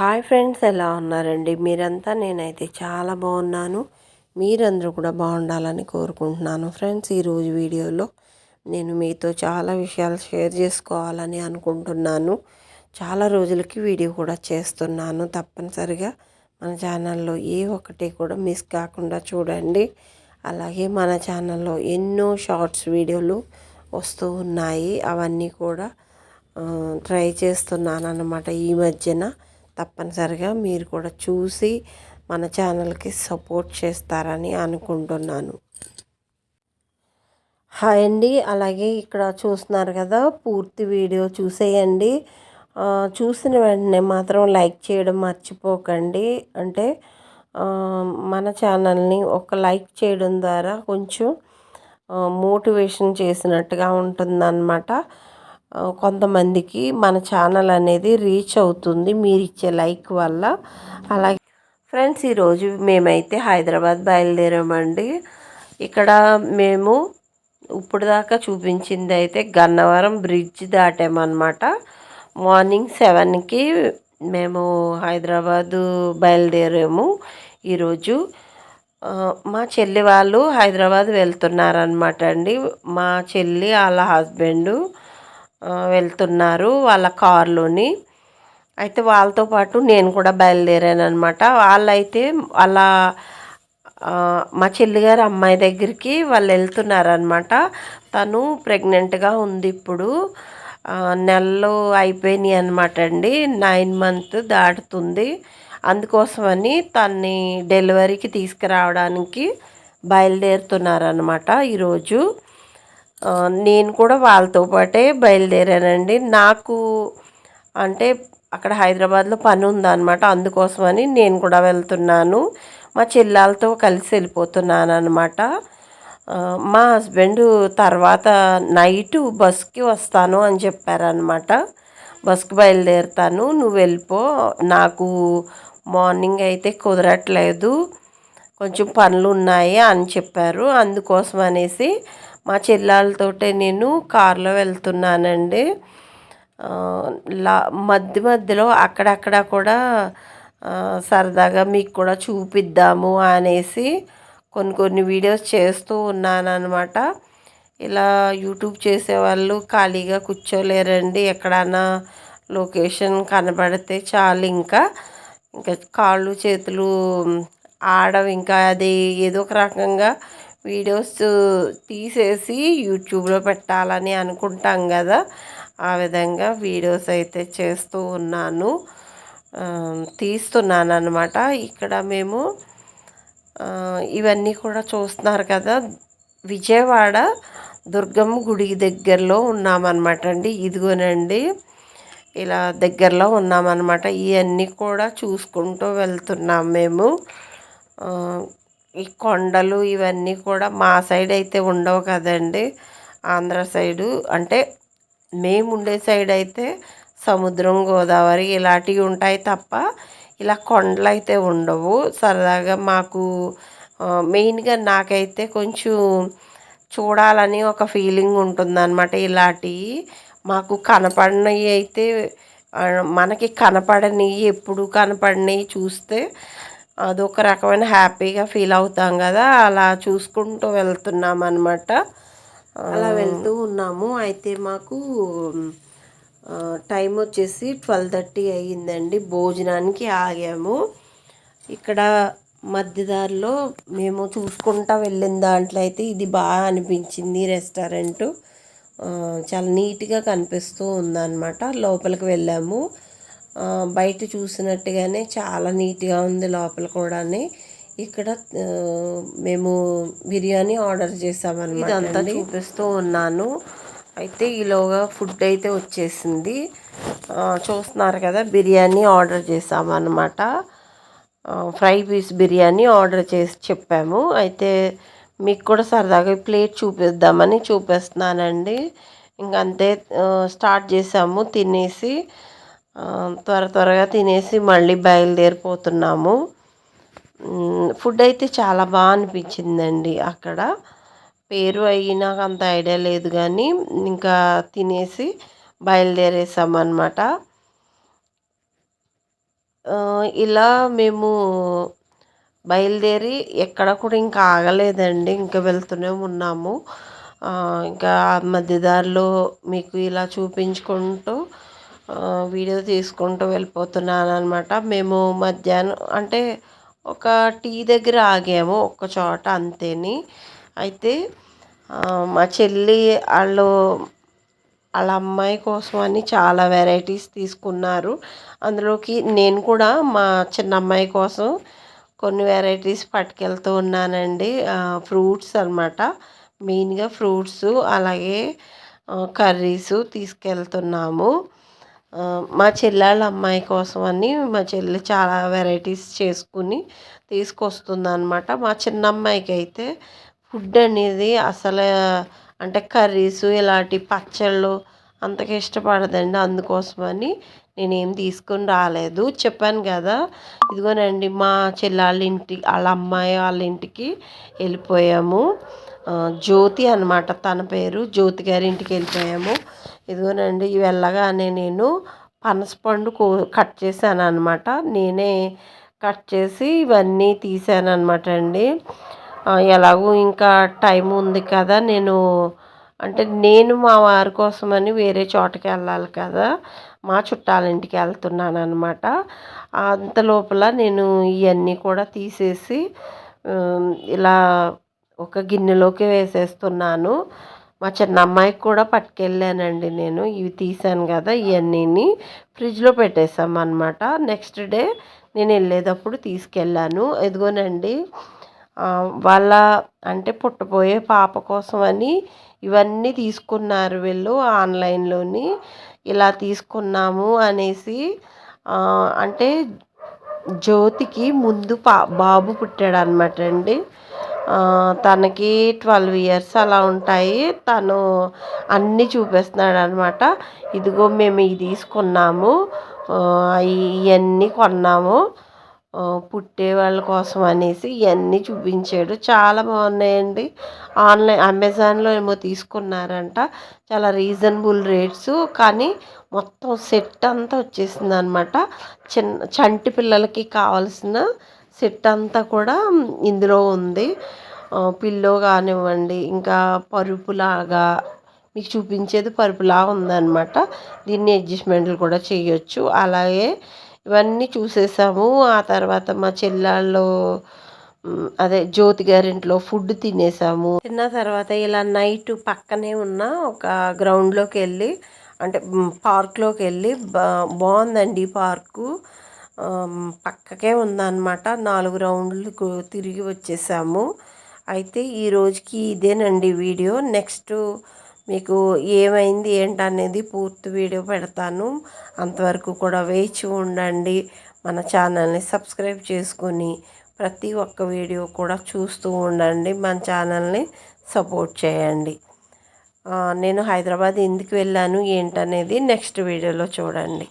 Hi friends ఎలా ఉన్నారండి? మీరంతా నేనైతే చాలా బాగున్నాను. మీరందరూ కూడా బాగుండాలని కోరుకుంటున్నాను ఫ్రెండ్స్. ఈరోజు వీడియోలో నేను మీతో చాలా విషయాలు షేర్ చేసుకోవాలని అనుకుంటున్నాను. చాలా రోజులకి వీడియో కూడా చేస్తున్నాను తప్పనిసరిగా. మన ఛానల్లో ఏ ఒక్కటి కూడా మిస్ కాకుండా చూడండి. అలాగే మన ఛానల్లో ఎన్నో షార్ట్స్ వీడియోలు వస్తూ ఉన్నాయి. అవన్నీ కూడా ట్రై చేస్తున్నాను అన్నమాట ఈ మధ్యన. తప్పనిసరిగా మీరు కూడా చూసి మన ఛానల్కి సపోర్ట్ చేస్తారని అనుకుంటున్నాను. హాయ్ అండి. అలాగే ఇక్కడ చూస్తున్నారు కదా పూర్తి వీడియో చూసేయండి. చూసిన వెంటనే మాత్రం లైక్ చేయడం మర్చిపోకండి. అంటే మన ఛానల్ని ఒక లైక్ చేయడం ద్వారా కొంచెం మోటివేషన్ చేసినట్టుగా ఉంటుందన్నమాట. కొంతమందికి మన ఛానల్ అనేది రీచ్ అవుతుంది మీరు ఇచ్చే లైక్ వల్ల. అలాగే ఫ్రెండ్స్ ఈరోజు మేమైతే హైదరాబాద్ బయలుదేరామండి. ఇక్కడ మేము ఇప్పుడు దాకా చూపించింది అయితే గన్నవరం బ్రిడ్జ్ దాటామన్నమాట. మార్నింగ్ సెవెన్కి మేము హైదరాబాదు బయలుదేరాము. ఈరోజు మా చెల్లి వాళ్ళు హైదరాబాద్ వెళ్తున్నారనమాట అండి. మా చెల్లి వాళ్ళ హస్బెండు వెళ్తున్నారు వాళ్ళ కారులోని. అయితే వాళ్ళతో పాటు నేను కూడా బయలుదేరాను అనమాట వాళ్ళైతే వాళ్ళ మా చెల్లిగారు అమ్మాయి దగ్గరికి వాళ్ళు వెళ్తున్నారనమాట తను ప్రెగ్నెంట్గా ఉంది ఇప్పుడు. నెలలో అయిపోయినాయి అనమాట అండి. నైన్ మంత్ దాటుతుంది. అందుకోసమని తన్ని డెలివరీకి తీసుకురావడానికి బయలుదేరుతున్నారనమాట ఈరోజు. నేను కూడా వాళ్ళతో పాటే బయలుదేరానండి. నాకు అంటే అక్కడ హైదరాబాద్లో పని ఉందన్నమాట. అందుకోసమని నేను కూడా వెళ్తున్నాను. మా చెల్లాలతో కలిసి వెళ్ళిపోతున్నాను అనమాట మా హస్బెండ్ తర్వాత నైట్ బస్కి వస్తాను అని చెప్పారనమాట బస్కి బయలుదేరుతాను. నువ్వు వెళ్ళిపో. నాకు మార్నింగ్ అయితే కుదరట్లేదు. కొంచెం పనులు ఉన్నాయి అని చెప్పారు. అందుకోసం అనేసి మా చెల్లాలతోటే నేను కారులో వెళ్తున్నానండి. లా మధ్య మధ్యలో అక్కడక్కడ కూడా సరదాగా మీకు కూడా చూపిద్దాము అనేసి కొన్ని కొన్ని వీడియోస్ చేస్తూ ఉన్నానమాట ఇలా యూట్యూబ్ చేసేవాళ్ళు ఖాళీగా కూర్చోలేరండి. ఎక్కడన్నా లొకేషన్ కనబడితే చాలు ఇంకా. ఇంకా కాళ్ళు చేతులు ఆడవు. ఇంకా అది ఏదో ఒక రకంగా వీడియోస్ తీసేసి యూట్యూబ్లో పెట్టాలని అనుకుంటాం కదా. ఆ విధంగా వీడియోస్ అయితే చేస్తూ ఉన్నాను. తీస్తున్నాను అనమాట ఇక్కడ మేము ఇవన్నీ కూడా చూస్తున్నారు కదా. విజయవాడ దుర్గమ్మ గుడి దగ్గరలో ఉన్నామన్నమాట అండి. ఇదిగోనండి ఇలా దగ్గరలో ఉన్నామన్నమాట. ఇవన్నీ కూడా చూసుకుంటూ వెళ్తున్నాం మేము. ఈ కొండలు ఇవన్నీ కూడా మా సైడ్ అయితే ఉండవు కదండి. ఆంధ్ర సైడు అంటే మేము ఉండే సైడ్ అయితే సముద్రం గోదావరి ఇలాంటివి ఉంటాయి తప్ప ఇలా కొండలు అయితే ఉండవు. సరదాగా మాకు మెయిన్గా నాకైతే కొంచెం చూడాలని ఒక ఫీలింగ్ ఉంటుందన్నమాట ఇలాంటివి మాకు కనపడినవి అయితే మనకి కనపడని ఎప్పుడు కనపడినవి చూస్తే అదొక రకమైన హ్యాపీగా ఫీల్ అవుతాం కదా. అలా చూసుకుంటూ వెళ్తున్నాం అనమాట అలా వెళ్తూ ఉన్నాము. అయితే మాకు టైం వచ్చేసి ట్వెల్వ్ థర్టీ అయ్యిందండి. భోజనానికి ఆగాము. ఇక్కడ మధ్యదారిలో మేము చూసుకుంటా వెళ్ళిన దాంట్లో అయితే ఇది బాగా అనిపించింది రెస్టారెంట్. చాలా నీట్గా కనిపిస్తూ ఉందన్నమాట. లోపలికి వెళ్ళాము. బయట చూసినట్టుగానే చాలా నీట్గా ఉంది లోపల కూడా ఇక్కడ మేము బిర్యానీ ఆర్డర్ చేసామన్నమాట ఇదంతా చూపిస్తూ ఉన్నాను. అయితే ఈలోగా ఫుడ్ అయితే వచ్చేసింది. చూస్తున్నారు కదా బిర్యానీ ఆర్డర్ చేసామన్నమాట. ఫ్రై పీస్ బిర్యానీ ఆర్డర్ చేసి చెప్పాము. అయితే మీకు కూడా సరదాగా ప్లేట్ చూపిద్దామని చూపిస్తున్నానండి. ఇంకంతే స్టార్ట్ చేసాము తినేసి త్వర త్వరగా తినేసి మళ్ళీ బయలుదేరిపోతున్నాము. ఫుడ్ అయితే చాలా బాగా అనిపించిందండి అక్కడ. పేరు అయినాక అంత ఐడియా లేదు కానీ ఇంకా తినేసి బయలుదేరేసామన్నమాట. ఇలా మేము బయలుదేరి ఎక్కడ కూడా ఇంకా ఆగలేదండి. ఇంకా వెళ్తూనే ఉన్నాము. ఇంకా మధ్యదారిలో మీకు ఇలా చూపించుకుంటూ వీడియో తీసుకుంటూ వెళ్ళిపోతున్నాను అనమాట మేము మధ్యాహ్నం అంటే ఒక టీ దగ్గర ఆగాము ఒక్క చోట అంతేని. అయితే మా చెల్లి వాళ్ళు వాళ్ళ అమ్మాయి కోసం అని చాలా వెరైటీస్ తీసుకున్నారు. అందులోకి నేను కూడా మా చిన్న అమ్మాయి కోసం కొన్ని వెరైటీస్ పట్టుకెళ్తూ ఉన్నానండి. ఫ్రూట్స్ అనమాట మెయిన్గా ఫ్రూట్స్ అలాగే కర్రీస్ తీసుకెళ్తున్నాము. మా చెల్లెళ్ళ అమ్మాయి కోసం అని మా చెల్లి చాలా వెరైటీస్ చేసుకుని తీసుకొస్తుంది అనమాట మా చిన్న అమ్మాయికి అయితే ఫుడ్ అనేది అసలు అంటే కర్రీస్ ఇలాంటి పచ్చళ్ళు అంతగా ఇష్టపడదండి. అందుకోసమని నేనేం తీసుకుని రాలేదు. చెప్పాను కదా ఇదిగోనండి మా చెల్లాళ్ళ ఇంటి వాళ్ళ అమ్మాయి వాళ్ళ ఇంటికి వెళ్ళిపోయాము. జ్యోతి అనమాట తన పేరు. జ్యోతి గారి ఇంటికి వెళ్ళిపోయాము. ఇదిగోనండి వెళ్ళగానే నేను పనసపండు కో కట్ చేశాను అనమాట నేనే కట్ చేసి ఇవన్నీ తీసాను అనమాట అండి ఎలాగో ఇంకా టైం ఉంది కదా నేను అంటే నేను మా వారి కోసమని వేరే చోటకి వెళ్ళాలి కదా మా చుట్టాలింటికి వెళ్తున్నాను అనమాట అంత లోపల నేను ఇవన్నీ కూడా తీసేసి ఇలా ఒక గిన్నెలోకి వేసేస్తున్నాను. మా చిన్న అమ్మాయికి కూడా పట్టుకెళ్ళానండి నేను. ఇవి తీసాను కదా ఇవన్నీ ఫ్రిడ్జ్లో పెట్టేసాం అనమాట నెక్స్ట్ డే నేను వెళ్ళేటప్పుడు తీసుకెళ్ళాను. ఎదుగోనండి వాళ్ళ అంటే పుట్టబోయే పాప కోసం అని ఇవన్నీ తీసుకున్నారు వీళ్ళు ఆన్లైన్లోని. ఇలా తీసుకున్నాము అనేసి అంటే జ్యోతికి ముందు పా బాబు పుట్టాడు అనమాట అండి. తనకి ట్వెల్వ్ ఇయర్స్ అలా ఉంటాయి. తను అన్నీ చూపిస్తున్నాడు అనమాట ఇదిగో మేము ఇది తీసుకున్నాము. ఇవన్నీ కొన్నాము. పుట్టే వాళ్ళ కోసం అనేసి ఇవన్నీ చూపించాడు. చాలా బాగున్నాయండి. ఆన్లైన్ అమెజాన్లో ఏమో తీసుకున్నారంట. చాలా రీజనబుల్ రేట్స్. కానీ మొత్తం సెట్ అంతా వచ్చేసింది అనమాట చిన్న చంటి పిల్లలకి కావాల్సిన సెట్ అంతా కూడా ఇందులో ఉంది. పిల్లో కానివ్వండి ఇంకా పరుపులాగా మీకు చూపించేది పరుపులా ఉందన్నమాట. దీన్ని అడ్జస్ట్మెంట్లు కూడా చేయొచ్చు. అలాగే ఇవన్నీ చూసేసాము. ఆ తర్వాత మా చెల్లెళ్ళు అదే జ్యోతి గారింట్లో ఫుడ్ తినేసాము. తిన్న తర్వాత ఇలా నైట్ పక్కనే ఉన్న ఒక గ్రౌండ్లోకి వెళ్ళి అంటే పార్క్లోకి వెళ్ళి బా బాగుందండి పార్కు. పక్కకే ఉందన్నమాట. నాలుగు రౌండ్లు తిరిగి వచ్చేసాము. అయితే ఈ రోజుకి ఇదేనండి వీడియో. నెక్స్ట్ మీకు ఏమైంది ఏంటనేది పూర్తి వీడియో పెడతాను. అంతవరకు కూడా వేచి ఉండండి. మన ఛానల్ని సబ్స్క్రైబ్ చేసుకొని ప్రతి ఒక్క వీడియో కూడా చూస్తూ ఉండండి. మన ఛానల్ని సపోర్ట్ చేయండి. నేను హైదరాబాద్ ఎందుకు వెళ్ళాను ఏంటనేది నెక్స్ట్ వీడియోలో చూడండి.